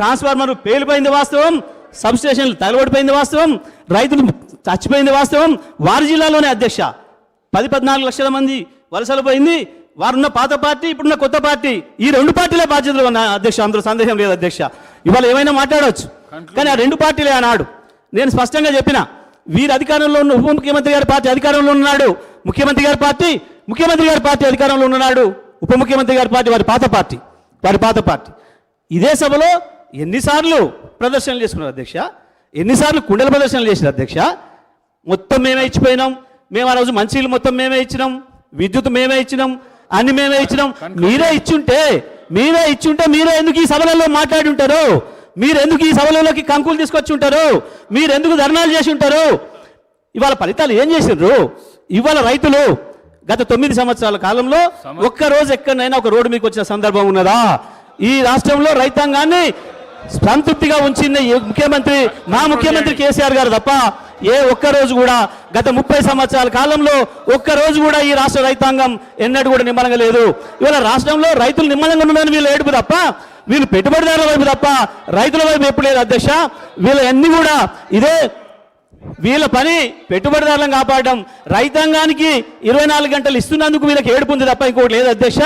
Transformer పేలిపోయింది వాస్తవం sub స్టేషన్లు తగలబడిపోయింది వాస్తవం రైతులు చచ్చిపోయింది వాస్తవం. వారి జిల్లాలోనే అధ్యక్ష పది పద్నాలుగు లక్షల మంది వలసలు పోయింది. వారున్న పాత పార్టీ ఇప్పుడున్న కొత్త పార్టీ. ఈ రెండు పార్టీలే బాధ్యతలు ఉన్న అధ్యక్ష అందులో సందేహం లేదు అధ్యక్ష. ఇవాళ ఏమైనా మాట్లాడవచ్చు? కానీ ఆ రెండు పార్టీలే అన్నాడు నేను స్పష్టంగా చెప్పిన వీరు అధికారంలో ఉన్న ఉప ముఖ్యమంత్రి గారి పార్టీ అధికారంలో ఉన్నాడు. ముఖ్యమంత్రి గారి పార్టీ ముఖ్యమంత్రి గారి పార్టీ అధికారంలో ఉన్నాడు. ఉప ముఖ్యమంత్రి గారి పార్టీ వారి పాత పార్టీ వారి పాత పార్టీ. ఇదే సభలో ఎన్నిసార్లు ప్రదర్శనలు చేసుకున్నారు అధ్యక్ష? ఎన్నిసార్లు కుండల ప్రదర్శనలు చేశారు అధ్యక్ష? మొత్తం మేమే ఇచ్చిపోయినాం. మేము ఆ రోజు మంచినీళ్ళు మొత్తం మేమే ఇచ్చినాం. విద్యుత్ మేమే ఇచ్చినాం. అన్ని మేమే ఇచ్చినాం. మీరే ఇచ్చుంటే మీరే ఇచ్చుంటే మీరే ఎందుకు ఈ సభలలో మాట్లాడి ఉంటారు మీరు ఎందుకు ఈ సభలలోకి కంకులు తీసుకొచ్చి ఉంటారు మీరు ఎందుకు ధర్నాలు చేసి ఉంటారు ఇవాళ ఫలితాలు ఏం చేసిండ్రు? ఇవాళ రైతులు గత తొమ్మిది సంవత్సరాల కాలంలో ఒక్క రోజు ఎక్కడైనా ఒక రోడ్డు మీకు వచ్చిన సందర్భం ఉన్నదా? ఈ రాష్ట్రంలో రైతాంగాన్ని సంతృప్తిగా ఉంచింది ముఖ్యమంత్రి మా ముఖ్యమంత్రి కేసీఆర్ గారు తప్ప ఏ ఒక్క రోజు కూడా గత ముప్పై సంవత్సరాల కాలంలో ఒక్క రోజు కూడా ఈ రాష్ట్ర రైతాంగం ఎన్నడూ కూడా నిమ్మలంగా లేదు. ఇవాళ రాష్ట్రంలో రైతులు నిమ్మలంగా ఉండదని వీళ్ళు ఏడుపు తప్ప వీళ్ళు పెట్టుబడిదారుల వైపు తప్ప రైతుల వైపు ఎప్పుడు లేదు అధ్యక్ష. వీళ్ళ అన్ని కూడా ఇదే వీళ్ళ పని పెట్టుబడిదారులను కాపాడడం. రైతాంగానికి ఇరవై నాలుగు గంటలు ఇస్తున్నందుకు వీళ్ళకి ఏడుపుంది తప్ప ఇంకోటి లేదు అధ్యక్ష.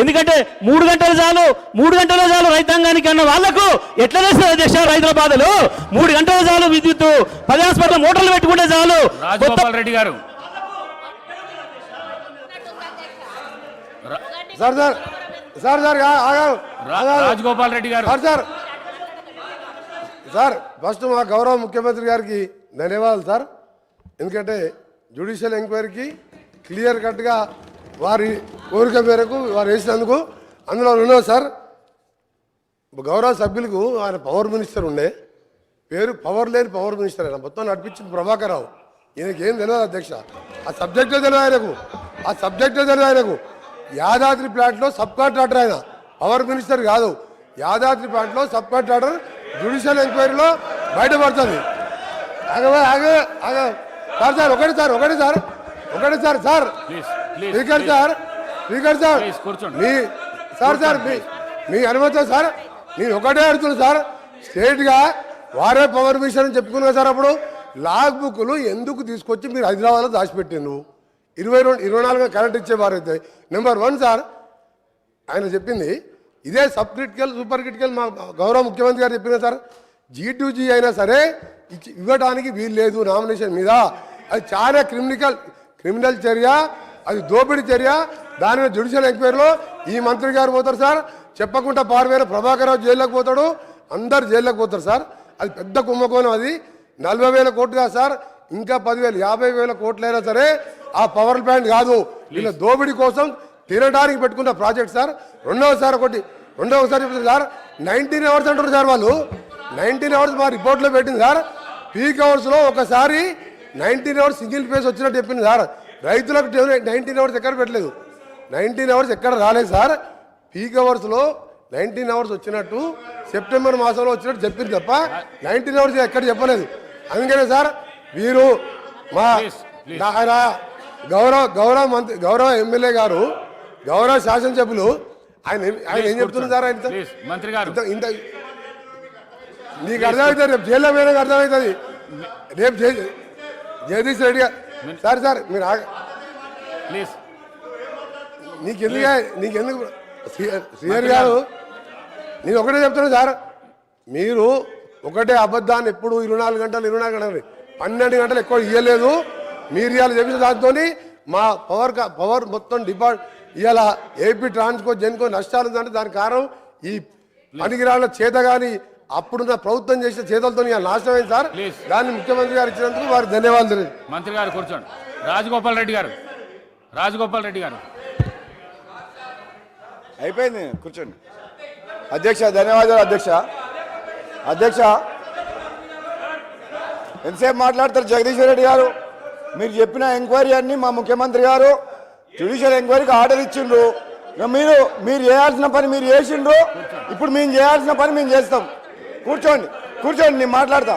ఎందుకంటే మూడు గంటలు చాలు మూడు గంటలు చాలు రైతాంగానికి అన్న వాళ్ళకు ఎట్లా చేస్తారు అధ్యక్ష రైతుల బాధలు? మూడు గంటలు చాలు విద్యుత్ పది హాస్పిటల్ మోటార్లు పెట్టుకుంటే చాలు. రెడ్డి గారు. Sir sir sir sir. Rajagopal Reddy గారు. Sir sir. సార్ ఫస్ట్ మా గౌరవ ముఖ్యమంత్రి గారికి ధన్యవాదాలు సార్. ఎందుకంటే జ్యుడిషియల్ ఎంక్వైరీకి క్లియర్ కట్గా వారి కోరిక మేరకు వారు వేసినందుకు అందులో ఉన్నారు సార్. గౌరవ సభ్యులకు ఆయన పవర్ మినిస్టర్ ఉండే. పేరు పవర్ లేని పవర్ మినిస్టర్ ఆయన. మొత్తం నడిపించింది ప్రభాకర్ రావు ఈయనకి ఏం తెలియదు అధ్యక్ష. ఆ సబ్జెక్టే తెలియదు ఆయనకు. ఆ సబ్జెక్టే తెలియదు ఆయనకు. యాదాద్రి ప్లాంట్లో సబ్ కాంట్రాక్టర్ ఆయన. పవర్ మినిస్టర్ కాదు. యాదాద్రి ప్లాంట్లో సబ్ కాంట్రాక్టర్ జ్యుడిషియల్ ఎంక్వైరీలో బయటపడుతుంది. ఆగవే ఆగవే ఆగ. సార్ సార్ ఒకటి సార్ ఒకటి సార్ ఒకటి sir sir. Speaker sir speaker sir. మీ సార్ సార్ మీ మీ అనుమతి సార్ నేను ఒకటే అడుగుతున్నా సార్. స్టేట్గా వారే పవర్ మిషన్ అని చెప్పుకున్నా సార్ అప్పుడు. లాగ్ బుక్లు ఎందుకు తీసుకొచ్చి మీరు హైదరాబాద్లో దాచిపెట్టిండ్రు? ఇరవై రెండు ఇరవై నాలుగు కరెంట్ ఇచ్చేవారు అయితే నెంబర్ వన్ సార్ ఆయన చెప్పింది ఇదే సబ్ క్రిటికల్ సూపర్ క్రిటికల్ మా గౌరవ ముఖ్యమంత్రి గారు చెప్పిన సార్ జీ టు జీ అయినా సరే ఇచ్చి ఇవ్వడానికి వీలు లేదు నామినేషన్ మీద. అది చాలా క్రిమినల్ క్రిమినల్ చర్య అది దోపిడీ చర్య. దాని మీద జ్యుడిషియల్ ఎంక్వైరీలో ఈ మంత్రి గారు పోతారు సార్. చెప్పకుండా పారిపోయిన ప్రభాకర్ రావు జైల్లోకి పోతాడు. అందరు జైల్లోకి పోతారు సార్. అది పెద్ద కుంభకోణం అది. నలభై వేల కోట్లు కాదు సార్. ఇంకా పదివేలు యాభై వేల కోట్లైనా సరే ఆ పవర్ ప్లాంట్ కాదు. వీళ్ళ దోపిడీ కోసం తినడానికి పెట్టుకున్న ప్రాజెక్ట్ సార్. రెండవసారి ఒకటి రెండవసారి సార్. నైన్టీన్ అవర్స్ అంటారు సార్ వాళ్ళు. నైన్టీన్ అవర్స్ మా రిపోర్ట్లో పెట్టింది సార్. పీక్ అవర్స్లో ఒకసారి నైన్టీన్ అవర్స్ సింగిల్ ఫేస్ వచ్చినట్టు చెప్పింది సార్. రైతులకు నైన్టీన్ అవర్స్ ఎక్కడ పెట్టలేదు. నైన్టీన్ అవర్స్ ఎక్కడ రాలేదు సార్. పీక్ అవర్స్లో నైన్టీన్ అవర్స్ వచ్చినట్టు సెప్టెంబర్ మాసంలో వచ్చినట్టు చెప్పింది తప్ప నైన్టీన్ అవర్స్ ఎక్కడ చెప్పలేదు. అందుకనే సార్ వీరు మా గౌరవ గౌరవ మంత్రి గౌరవ ఎమ్మెల్యే గారు గౌరవ శాసనసభ్యులు ఆయన ఆయన ఏం చెప్తున్నారు సార్ ఆయన ఇంత నీకు అర్థమవుతుంది రేపు జైల్లో పోయినా అర్థమవుతుంది రేపు జై జగదీష్ రెడ్డి గారు సార్ సార్ మీరు ఆగ ప్లీజ్. నీకెందుకు నీకెందుకు శ్రీ- శ్రీహరి గారు నేను ఒకటే చెప్తున్నా సార్. మీరు ఒకటే అబద్ధాన్ని ఎప్పుడు ఇరవై నాలుగు గంటలు ఇరవై నాలుగు గంటలు పన్నెండు గంటలు ఎక్కువ ఇవ్వలేదు మీరు ఇవాళ చెప్పిన దాంతో మా పవర్ పవర్ మొత్తం డిపార్ట్ ఇవాళ ఏపీ ట్రాన్స్కో జెన్కో నష్టాలు ఉందంటే దానికి కారణం ఈ పనికిరాళ్ళ చేత కానీ అప్పుడున్న ప్రభుత్వం చేసిన చేతలతో నాశనం అయింది సార్. దాన్ని ముఖ్యమంత్రి గారు ఇచ్చినందుకు వారికి ధన్యవాదాలు మంత్రి గారు కూర్చోండి. రాజగోపాల్ రెడ్డి గారు. రాజగోపాల్ రెడ్డి గారు. అయిపోయింది కూర్చోండి. అధ్యక్ష ధన్యవాదాలు అధ్యక్ష. అధ్యక్ష ఎంతసేపు మాట్లాడతారు జగదీశ్వర్ రెడ్డి గారు? మీరు చెప్పిన ఎంక్వైరీ అన్ని మా ముఖ్యమంత్రి గారు జ్యుడిషియల్ ఎంక్వైరీకి ఆర్డర్ ఇచ్చిండ్రు. ఇక మీరు మీరు చేయాల్సిన పని మీరు చేసిండ్రు. ఇప్పుడు మేము చేయాల్సిన పని మేము చేస్తాం. కూర్చోండి కూర్చోండి నేను మాట్లాడతా.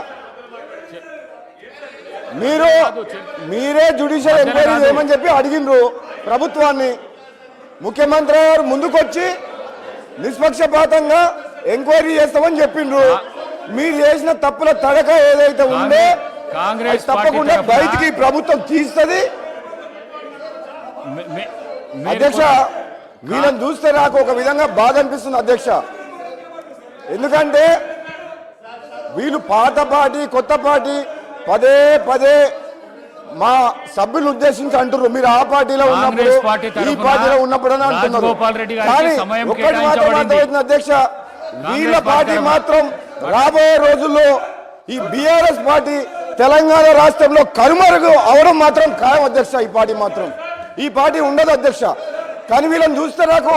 మీరు మీరే జ్యుడిషియల్ ఎంక్వైరీ చేయమని చెప్పి అడిగిండ్రు ప్రభుత్వాన్ని. ముఖ్యమంత్రి గారు ముందుకొచ్చి నిష్పక్షపాతంగా ఎంక్వైరీ చేస్తామని చెప్పిండ్రు. మీరు చేసిన తప్పుల తడక ఏదైతే ఉందో కాంగ్రెస్ తప్పకుండా బయటికి ప్రభుత్వం తీస్తుంది. అధ్యక్ష వీళ్ళని చూస్తే నాకు ఒక విధంగా బాధ అనిపిస్తుంది అధ్యక్ష. ఎందుకంటే వీళ్ళు పాత పార్టీ కొత్త పార్టీ పదే పదే మా సభ్యులను ఉద్దేశించి అంటున్నారు మీరు ఆ పార్టీలో ఉన్నప్పుడు ఈ పార్టీలో ఉన్నప్పుడు అని అంటున్నారు. కానీ ఒక్కటి మాత్రం. అర్థమవుతుంది అధ్యక్ష. వీళ్ళ పార్టీ మాత్రం రాబోయే రోజుల్లో ఈ బీఆర్ఎస్ పార్టీ తెలంగాణ రాష్ట్రంలో కనుమరుగు అవడం మాత్రం ఖాయం అధ్యక్ష. ఈ పార్టీ మాత్రం. ఈ పార్టీ ఉండదు అధ్యక్ష. కానీ వీళ్ళని చూస్తే నాకు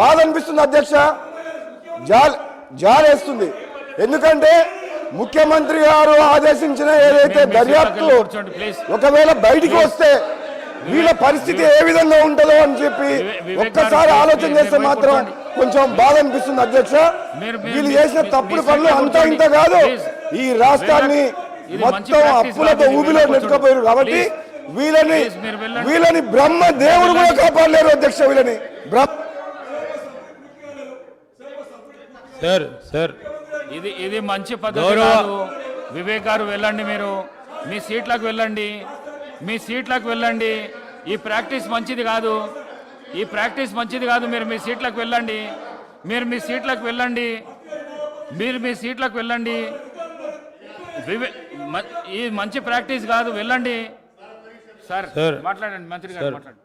బాధ అనిపిస్తుంది అధ్యక్ష. జాల్ జాలేస్తుంది. ఎందుకంటే ముఖ్యమంత్రి గారు ఆదేశించిన ఏదైతే దర్యాప్తు. ఒకవేళ బయటికి వస్తే వీళ్ళ పరిస్థితి ఏ విధంగా ఉంటుందో అని చెప్పి ఒక్కసారి ఆలోచన చేస్తే మాత్రం. కొంచెం బాధ అనిపిస్తుంది అధ్యక్ష వీళ్ళు చేసిన తప్పుడు పనులు అంతా ఇంత. కాదు. ఈ రాష్ట్రాన్ని మొత్తం అప్పులతో ఊబిలో నెట్టుకుపోయారు. కాబట్టి. వీళ్ళని. వీళ్ళని బ్రహ్మ దేవుడు కూడా కాపాడలేరు అధ్యక్ష వీళ్ళని బ్రహ్మ సార్ సార్ ఇది ఇది మంచి పద్ధతి కాదు. వివేక్ గారు వెళ్ళండి మీరు. మీ సీట్లకు వెళ్ళండి. మీ సీట్లకు వెళ్ళండి. ఈ ప్రాక్టీస్ మంచిది కాదు. ఈ ప్రాక్టీస్ మంచిది కాదు. మీరు మీ సీట్లకు వెళ్ళండి. మీరు మీ సీట్లకు వెళ్ళండి. మీరు మీ సీట్లకు వెళ్ళండి. వివే ఈ మంచి ప్రాక్టీస్ కాదు. వెళ్ళండి. సార్. మాట్లాడండి. మంత్రి గారు. మాట్లాడండి.